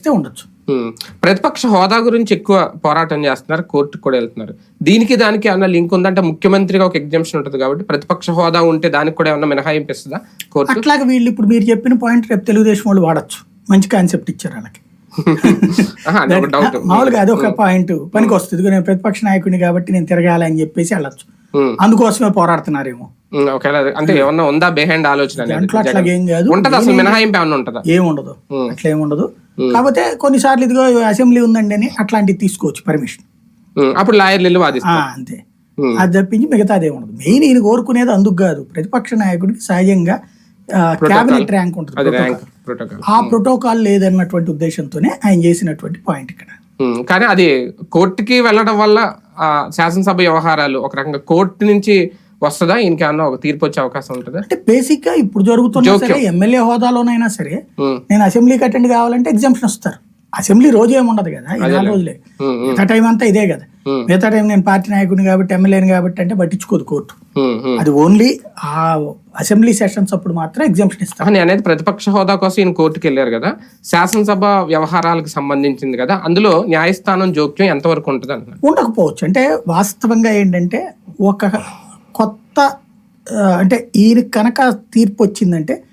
అయితే ఉండొచ్చు. ప్రతిపక్ష హోదా గురించి ఎక్కువ పోరాటం చేస్తున్నారు కోర్టుకు కూడా వెళ్తున్నారు. దీనికి దానికి ఏమన్నా లింక్ ఉందంటే ముఖ్యమంత్రిగా ఒక ఎగ్జామ్షన్ ఉంటుంది కాబట్టి ప్రతిపక్ష హోదా ఉంటే దానికి కూడా ఏమన్నా మినహాయింపు ఇస్తుందా కోర్టు అట్లాగే వీళ్ళు ఇప్పుడు మీరు చెప్పిన పాయింట్ రేపు తెలుగుదేశం వాళ్ళు వాడచ్చు. మంచి కాన్సెప్ట్ ఇచ్చారు వాళ్ళకి. మామూలుగా అదొక పాయింట్ పనికి వస్తుంది. నేను ప్రతిపక్ష నాయకుడిని కాబట్టి నేను తిరగాలి అని చెప్పేసి వెళ్ళచ్చు. అందుకోసమే పోరాడుతున్నారేమో. ఒకవేళ అంటే ఏమన్నా ఉందా? బిహైండ్ ఆలోచన అట్లాగే ఏం కాదు. ఉంటది? అసలు మినహాయింపు ఏమన్నా ఉంటుందా? ఏముండదు. అట్లా ఏముండదు. కాకపోతే కొన్నిసార్లు ఇదిగో అసెంబ్లీ ఉందండి అని అట్లాంటివి తీసుకోవచ్చు పర్మిషన్. అప్పుడు లాయర్లు వాదిస్తారు. అంతే. అది తప్పించి మిగతాది ఏముండదు మెయిన్ ఈయన కోరుకునేది అందుకు కాదు. ప్రతిపక్ష నాయకుడికి సహజంగా క్యాబినెట్ ర్యాంక్ ఉంటుంది అది ఆ ప్రోటోకాల్ లేదన్నటువంటి ఉద్దేశంతోనే ఆయన చేసినటువంటి పాయింట్ ఇక్కడ. కానీ అది కోర్టుకి వెళ్ళడం వల్ల శాసనసభ వ్యవహారాలు ఒక రకంగా కోర్టు నుంచి వస్తుందా? ఇంకేమన్నా ఒక తీర్పు వచ్చే అవకాశం ఉంటుందా? అంటే బేసిక్గా ఇప్పుడు జరుగుతున్నా సరే ఎమ్మెల్యే హోదాలోనైనా సరే నేను అసెంబ్లీకి అటెండ్ కావాలంటే ఎగ్జామ్షన్ వస్తారు. అసెంబ్లీ రోజు ఏమి ఉండదు కదా నాలుగు రోజులే. మిగతా టైం అంతా ఇదే కదా. మిగతా టైం నేను పార్టీ నాయకుడిని కాబట్టి ఎమ్మెల్యేని కాబట్టి అంటే పట్టించుకోదు కోర్టు. అది ఓన్లీ ఆ అసెంబ్లీ సెషన్స్ అప్పుడు మాత్రం ఎగ్జామ్షన్ ఇస్తారు. అని అనేది ప్రతిపక్ష హోదా కోసం ఈయన కోర్టుకి వెళ్ళారు కదా. శాసనసభ వ్యవహారాలకు సంబంధించింది కదా. అందులో న్యాయస్థానం జోక్యం ఎంతవరకు ఉంటుంది అంటున్నారు ఉండకపోవచ్చు. అంటే వాస్తవంగా ఏంటంటే ఒక కొత్త అంటే ఈయన కనుక తీర్పు వచ్చిందంటే